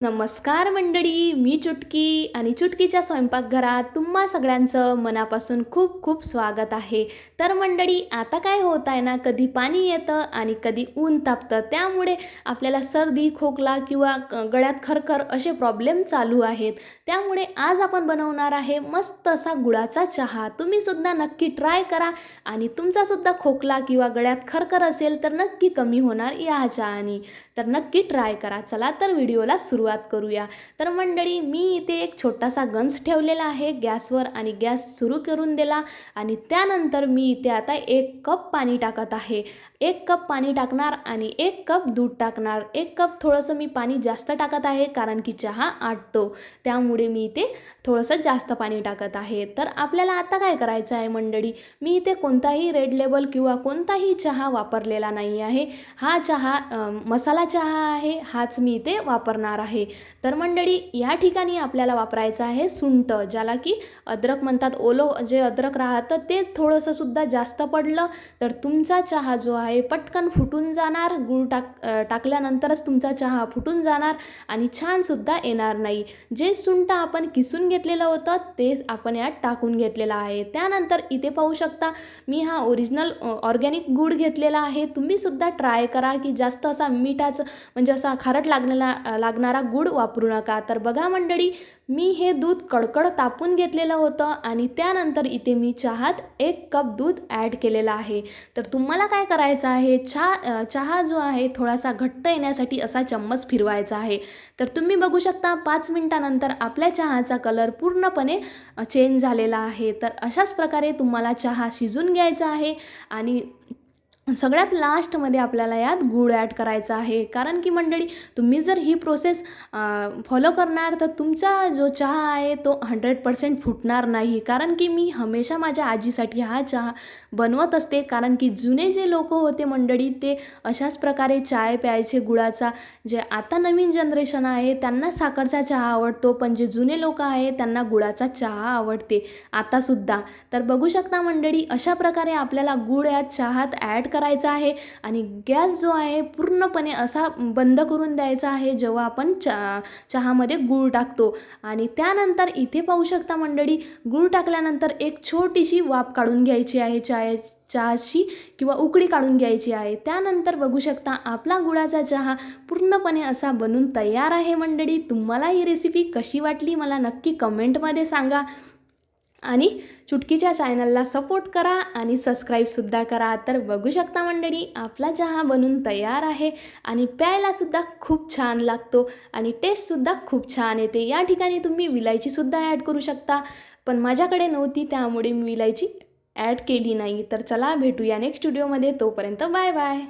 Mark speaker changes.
Speaker 1: नमस्कार मंडळी मी चुटकी आणि चुटकीच्या स्वयंपाकघरात तुम्हा सगळ्यांचं मनापासून खूप खूप स्वागत आहे. तर मंडळी आता काय होत आहे ना कधी पाणी येतं आणि कधी ऊन तापतं. त्यामुळे आपल्याला सर्दी खोकला किंवा क- गळ्यात खरखर असे प्रॉब्लेम चालू आहेत. त्यामुळे आज आपण बनवणार आहे मस्त असा गुळाचा चहा. तुम्ही सुद्धा नक्की ट्राय करा आणि तुमचासुद्धा खोकला किंवा गळ्यात खरखर असेल तर नक्की कमी होणार या चहानी. तर नक्की ट्राय करा. चला तर व्हिडिओला सुरुवात करूया. तर मंडळी मी इथे एक छोटासा गंज ठेवलेला आहे. गॅसवर आणि गॅस सुरू करून दिला आणि त्यानंतर मी इथे आता एक कप पाणी टाकत आहे. एक कप पाणी टाकणार आणि एक कप दूध टाकणार. एक कप थोडंसं मी पाणी जास्त टाकत आहे कारण की चहा आटतो. त्यामुळे मी इथे थोडंसं जास्त पाणी टाकत आहे. तर आपल्याला आता काय करायचं आहे मंडळी? मी इथे कोणताही रेड लेबल किंवा कोणताही चहा वापरलेला नाही आहे. हा चहा मसाला चहा आहे. हाच मी इथे वापरणार आहे. तर मंडळी या ठिकाणी आपल्याला वापरायचं आहे सुंट ज्याला की अद्रक म्हणतात. ओलो जे अद्रक राहतं ते थोडंसं सुद्धा जास्त पडलं तर तुमचा चहा जो आहे पटकन फुटून जाणार. गूळ टाक टाकल्यानंतरच तुमचा चहा फुटून जाणार आणि छानसुद्धा येणार नाही. जे सुंट आपण किसून घेतलेलं होतं ते आपण यात टाकून घेतलेलं आहे. त्यानंतर इथे पाहू शकता मी हा ओरिजिनल ऑर्गॅनिक गूळ घेतलेला आहे. तुम्हीसुद्धा ट्राय करा की जास्त असा मिठाचं म्हणजे असा खारट लागलेला लागणारा गूळ वापरू नका. तर बघा मंडळी मी हे दूध कडकड तापून घेतलेलं होतं आणि त्यानंतर इथे मी चहात एक कप दूध ॲड केलेलं आहे. तर तुम्हाला काय करायचं आहे? चहा चहा जो आहे थोडासा घट्ट येण्यासाठी असा चम्मच फिरवायचा आहे. तर तुम्ही बघू शकता पाच मिनटानंतर आपल्या चहाचा कलर पूर्णपणे चेंज झालेला आहे. तर अशाच प्रकारे तुम्हाला चहा शिजून घ्यायचा आहे आणि सगळ्यात लास्टमध्ये आपल्याला यात गूळ ॲड करायचा आहे. कारण की मंडळी तुम्ही जर ही प्रोसेस फॉलो करणार तर तुमचा जो चहा आहे तो हंड्रेड पर्सेंट फुटणार नाही. कारण की मी हमेशा माझ्या आजीसाठी हा चहा बनवत असते. कारण की जुने जे लोक होते मंडळी ते अशाच प्रकारे चाय प्यायचे गुळाचा. जे आता नवीन जनरेशन आहे त्यांना साखरचा चहा आवडतो. पण जे जुने लोक आहे त्यांना गुळाचा चहा आवडते. आतासुद्धा तर बघू शकता मंडळी अशा प्रकारे आपल्याला गुळ या चहात ॲड करायचा आहे आणि गॅस जो आहे पूर्णपणे असा बंद करून द्यायचा आहे जेव्हा आपण चा चहामध्ये गूळ टाकतो. आणि त्यानंतर इथे पाहू शकता मंडळी गूळ टाकल्यानंतर एक छोटीशी वाफ काढून घ्यायची आहे चाय चहाची किंवा उकडी काढून घ्यायची आहे. त्यानंतर बघू शकता आपला गुळाचा चहा पूर्णपणे असा बनून तयार आहे मंडळी. तुम्हाला ही रेसिपी कशी वाटली? मला नक्की कमेंटमध्ये सांगा. आणि चुटकीच्या चॅनलला सपोर्ट करा आणि सबस्क्राईबसुद्धा करा. तर बघू शकता मंडळी आपला चहा बनून तयार आहे आणि प्यायलासुद्धा खूप छान लागतो आणि टेस्टसुद्धा खूप छान येते. या ठिकाणी तुम्ही विलायचीसुद्धा ॲड करू शकता. पण माझ्याकडे नव्हती त्यामुळे मी विलायची ॲड केली नाही. तर चला भेटूया नेक्स्ट व्हिडिओमध्ये तोपर्यंत बाय बाय